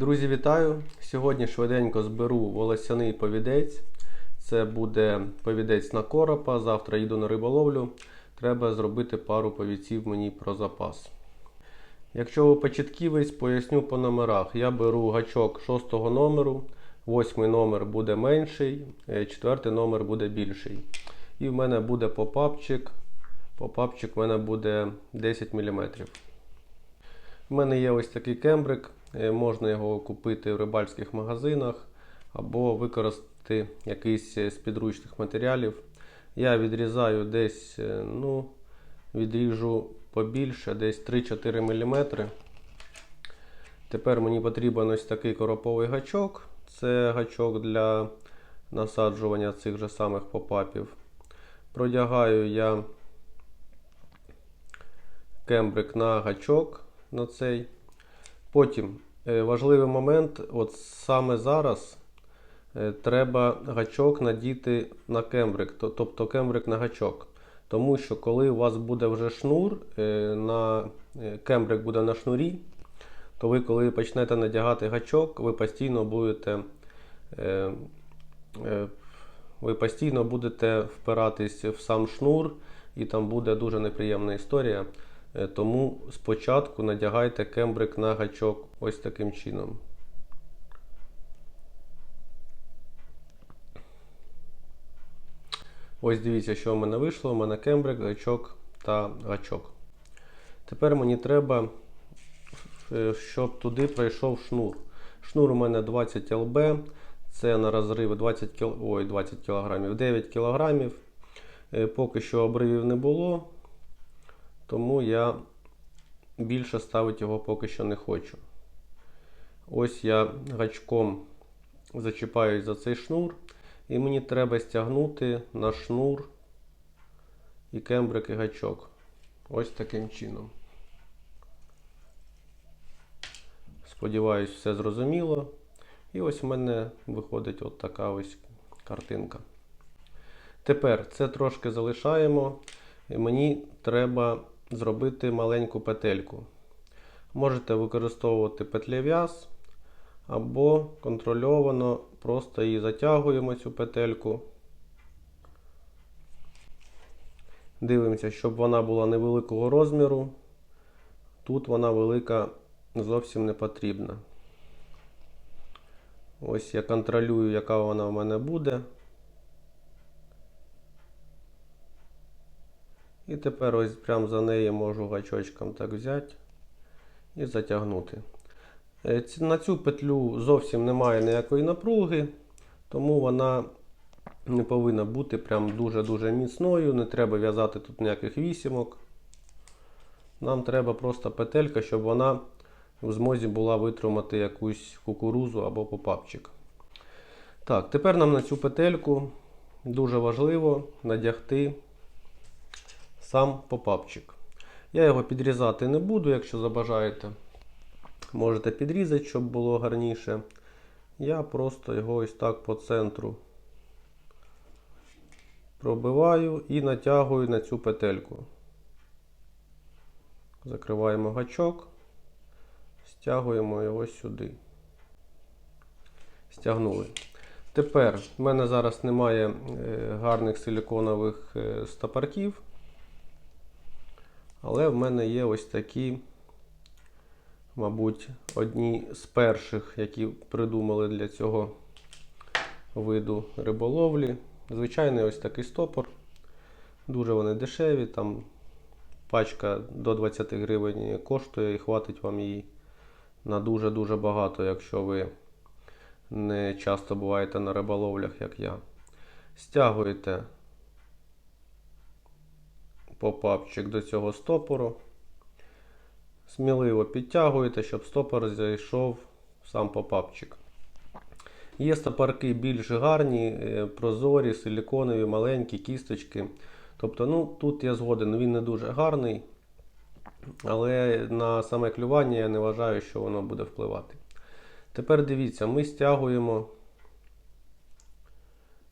Друзі, вітаю! Сьогодні швиденько зберу волосяний повідець. Це буде повідець на коропа. Завтра їду на риболовлю. Треба зробити пару повідців мені про запас. Якщо ви початківець, поясню по номерах. Я беру гачок 6 номеру, 8 номер буде менший, 4 номер буде більший. І в мене буде попапчик. Попапчик в мене буде 10 мм. У мене є ось такий кембрик. Е, Можна його купити в рибальських магазинах або використати якийсь з підручних матеріалів. Я відрізаю десь, е, ну, відріжу побільше, десь 3-4 мм. Тепер мені потрібен ось такий короповий гачок. Це гачок для насаджування цих же самих попапів. Продягаю я кембрик на гачок на цей. Потім е, важливий момент, от саме зараз е, треба гачок надіти на кембрик, тобто кембрик на гачок. Тому що коли у вас буде вже шнур, е, на кембрик буде на шнурі, то ви, коли почнете надягати гачок, ви постійно будете, ви постійно будете впиратись в сам шнур, і там буде дуже неприємна історія. Е, Тому спочатку надягайте кембрик на гачок ось таким чином. Ось дивіться, що в мене вийшло. У мене кембрик, гачок та гачок. Тепер мені треба, е, щоб туди пройшов шнур. Шнур у мене 20 ЛБ. Це на розриви 20 кіл... Ой, 20 кг, 9 кг. Поки що обривів не було, тому я більше ставити його поки що не хочу. Ось я гачком зачіпаюсь за цей шнур, і мені треба стягнути на шнур і кембрик і гачок. Ось таким чином. Сподіваюсь, все зрозуміло. І ось в мене виходить от така ось картинка. Тепер це трошки залишаємо. І мені треба зробити маленьку петельку. Можете використовувати петлев'яз або контрольовано просто її затягуємо цю петельку. Дивимося, щоб вона була невеликого розміру. Тут вона велика зовсім не потрібна. Ось я контролюю, яка вона в мене буде. І тепер ось прямо за неї можу гачочком так взяти і затягнути. Е, На цю петлю зовсім немає ніякої напруги, тому вона не повинна бути прям дуже-дуже міцною. Не треба в'язати тут ніяких вісімок. Нам треба просто петелька, щоб вона в змозі була витримати якусь кукурузу або попапчик. Так, тепер нам на цю петельку дуже важливо надягти сам попапчик. Я його підрізати не буду, якщо забажаєте. Можете підрізати, щоб було гарніше. Я просто його ось так по центру пробиваю і натягую на цю петельку. Закриваємо гачок, стягуємо його сюди. Стягнули. Тепер в мене зараз немає е, гарних силіконових е, стопорків. Але в мене є ось такі, мабуть, одні з перших, які придумали для цього виду риболовлі. Звичайний ось такий стопор. Дуже вони дешеві. Там пачка до 20 гривень коштує і хватить вам її на дуже-дуже багато, якщо ви не часто буваєте на риболовлях, як я. Стягуєте попапчик до цього стопору. Сміливо підтягуєте, щоб стопор зайшов сам попапчик. Є стопорки більш гарні, е, прозорі, силіконові, маленькі, кісточки. Тобто, ну, тут я згоден, він не дуже гарний. Але на саме клювання я не вважаю, що воно буде впливати. Тепер дивіться, ми стягуємо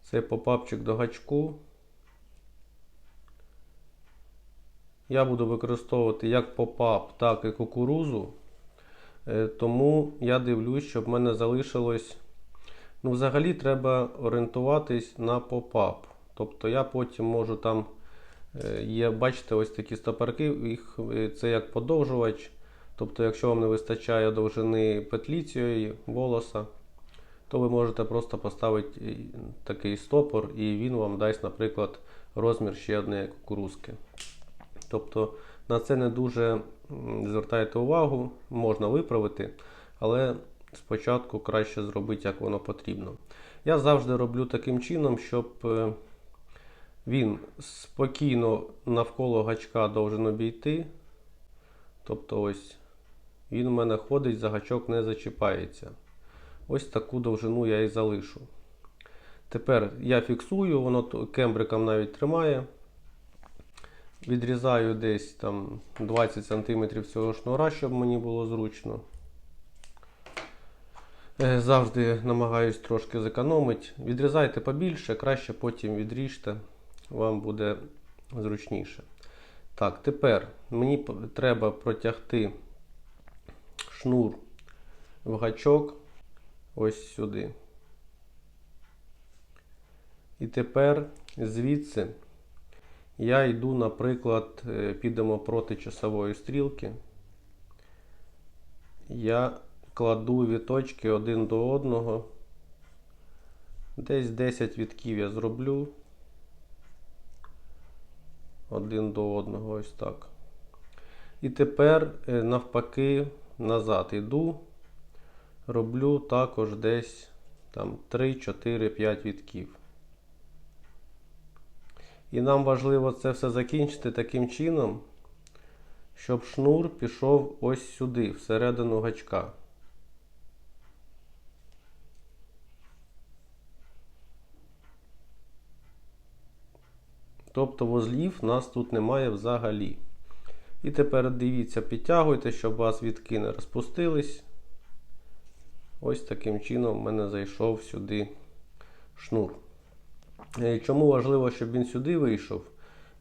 цей попапчик до гачку. Я буду використовувати як попап, так і кукурузу. Е, Тому я дивлюсь, щоб в мене залишилось. Ну, взагалі треба орієнтуватись на попап. Тобто я потім можу там. е, Є, бачите, ось такі стопорки, їх, е, це як подовжувач. Тобто, якщо вам не вистачає довжини петлі цієї волоса, то ви можете просто поставити такий стопор, і він вам дасть, наприклад, розмір ще однієї кукурузки. Тобто на це не дуже звертайте увагу, можна виправити, але спочатку краще зробити, як воно потрібно. Я завжди роблю таким чином, щоб е, він спокійно навколо гачка должен обійти. Тобто ось він у мене ходить, за гачок не зачіпається. Ось таку довжину я і залишу. Тепер я фіксую, воно кембриком навіть тримає. Відрізаю десь там 20 см цього шнура, щоб мені було зручно. Е, Завжди намагаюсь трошки зекономити. Відрізайте побільше, краще потім відріжте, вам буде зручніше. Так, тепер мені треба протягти шнур в гачок ось сюди. І тепер звідси я йду, наприклад, е, підемо проти часової стрілки. Я кладу віточки один до одного. Десь 10 вітків я зроблю. Один до одного, ось так. І тепер е, навпаки назад йду. Роблю також десь там 3, 4, 5 вітків. І нам важливо це все закінчити таким чином, щоб шнур пішов ось сюди, всередину гачка. Тобто вузлів нас тут немає взагалі. І тепер дивіться, підтягуйте, щоб вас вітки не розпустились. Ось таким чином в мене зайшов сюди шнур. Е, Чому важливо, щоб він сюди вийшов?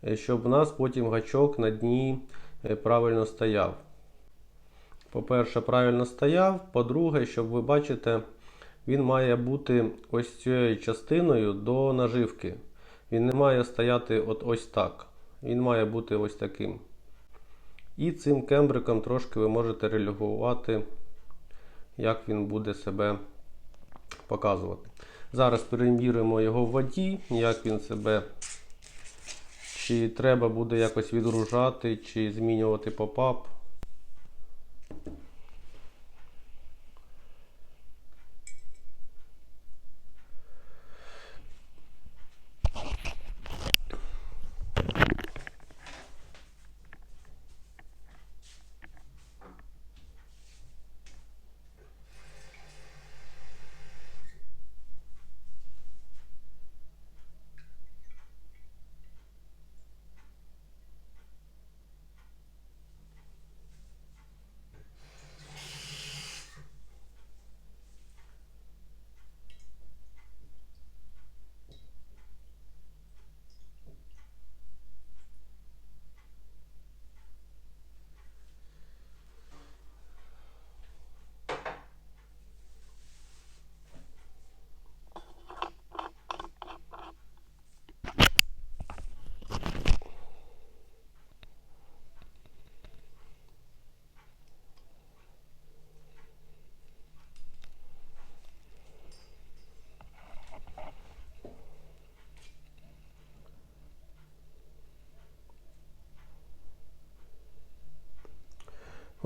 Е, Щоб у нас потім гачок на дні е, правильно стояв. По-перше, правильно стояв. По-друге, щоб ви бачите, він має бути ось цією частиною до наживки. Він не має стояти от ось так. Він має бути ось таким. І цим кембриком трошки ви можете релігувати, як він буде себе показувати. Зараз перевіримо його в воді, як він себе, чи треба буде якось відгружати, чи змінювати попап.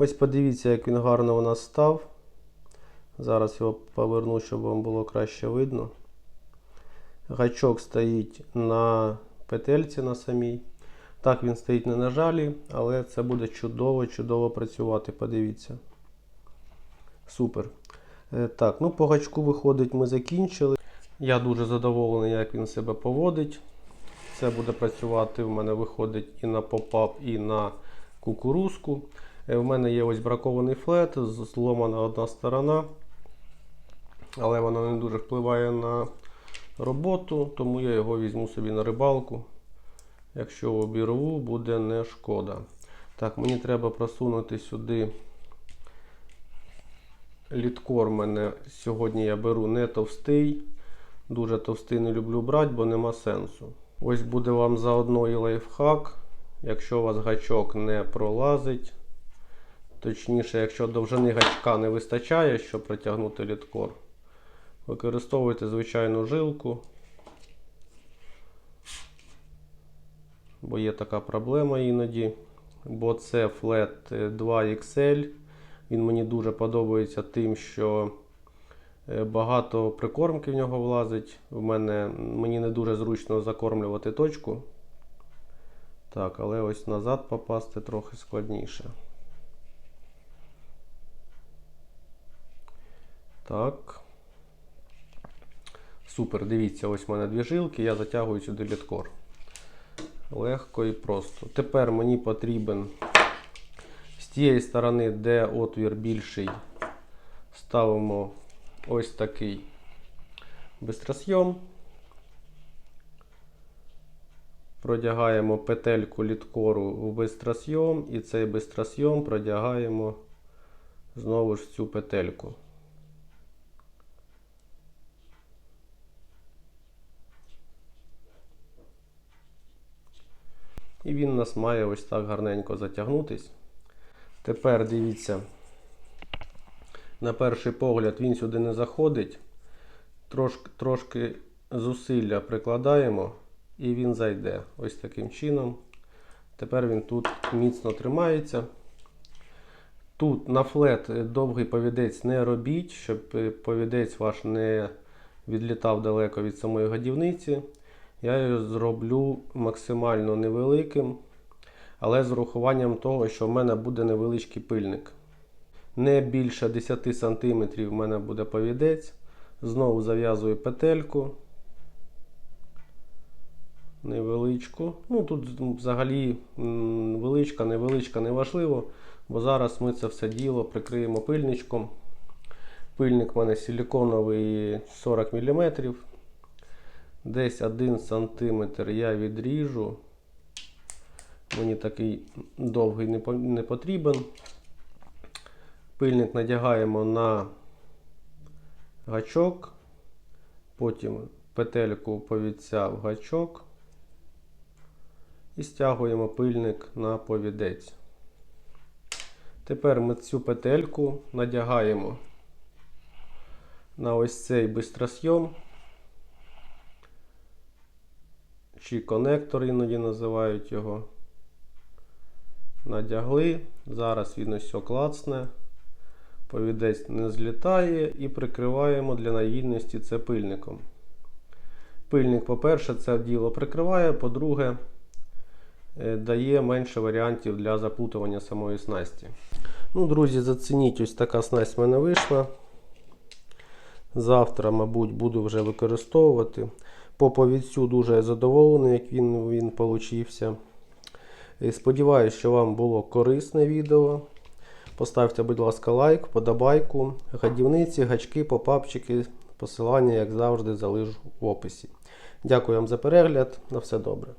Ось подивіться, як він гарно у нас став. Зараз його поверну, щоб вам було краще видно. Гачок стоїть на петельці на самій. Так, він стоїть не на жалі, але це буде чудово-чудово працювати. Подивіться. Супер. Е, Так, ну по гачку виходить, ми закінчили. Я дуже задоволений, як він себе поводить. Це буде працювати в мене виходить і на попап, і на кукурузку. Е, В мене є ось бракований флет, зломана одна сторона, але вона не дуже впливає на роботу, тому я його візьму собі на рибалку. Якщо обірву, буде не шкода. Так, мені треба просунути сюди літкор мене сьогодні я беру не товстий. Дуже товстий не люблю брати, бо нема сенсу. Ось буде вам заодно і лайфхак. Якщо у вас гачок не пролазить, точніше, якщо довжини гачка не вистачає, щоб протягнути літкор, використовуйте звичайну жилку. Бо є така проблема іноді. Бо це флет 2XL. Він мені дуже подобається тим, що е, багато прикормки в нього влазить. В мене, мені не дуже зручно закормлювати точку. Так, але ось назад попасти трохи складніше. Так. Супер, дивіться, ось в мене дві жилки, я затягую сюди літкор. Легко і просто. Тепер мені потрібен з тієї сторони, де отвір більший, ставимо ось такий бистросйом. Продягаємо петельку літкору в бистросйом і цей бистросйом продягаємо знову ж цю петельку. І він у нас має ось так гарненько затягнутись. Тепер дивіться, на перший погляд він сюди не заходить. Трошки, трошки зусилля прикладаємо і він зайде. Ось таким чином. Тепер він тут міцно тримається. Тут на флет довгий повідець не робіть, щоб повідець ваш не відлітав далеко від самої годівниці. Я його зроблю максимально невеликим, але з урахуванням того, що в мене буде невеличкий пильник. Не більше 10 см в мене буде повідець. Знову зав'язую петельку. Невеличку. Ну тут взагалі величка, невеличка, не важливо, бо зараз ми це все діло прикриємо пильничком. Пильник в мене силіконовий 40 мм. Десь 1 см я відріжу. Мені такий довгий не потрібен. Пильник надягаємо на гачок, потім петельку повідця в гачок і стягуємо пильник на повідець. Тепер ми цю петельку надягаємо на ось цей бистросйом. Чи конектор іноді називають його. Надягли. Зараз він ось клацне. Повідець не злітає і прикриваємо для надійності це пильником. Пильник, по-перше, це діло прикриває, по-друге, е, дає менше варіантів для заплутування самої снасті. Ну, друзі, зацініть, ось така снасть в мене вийшла. Завтра, мабуть, буду вже використовувати. По повідцю дуже задоволений, як він, він получився. Сподіваюсь, що вам було корисне відео. Поставте, будь ласка, лайк, подобайку, гадівниці, гачки, попапчики, посилання, як завжди, залишу в описі. Дякую вам за перегляд. На все добре.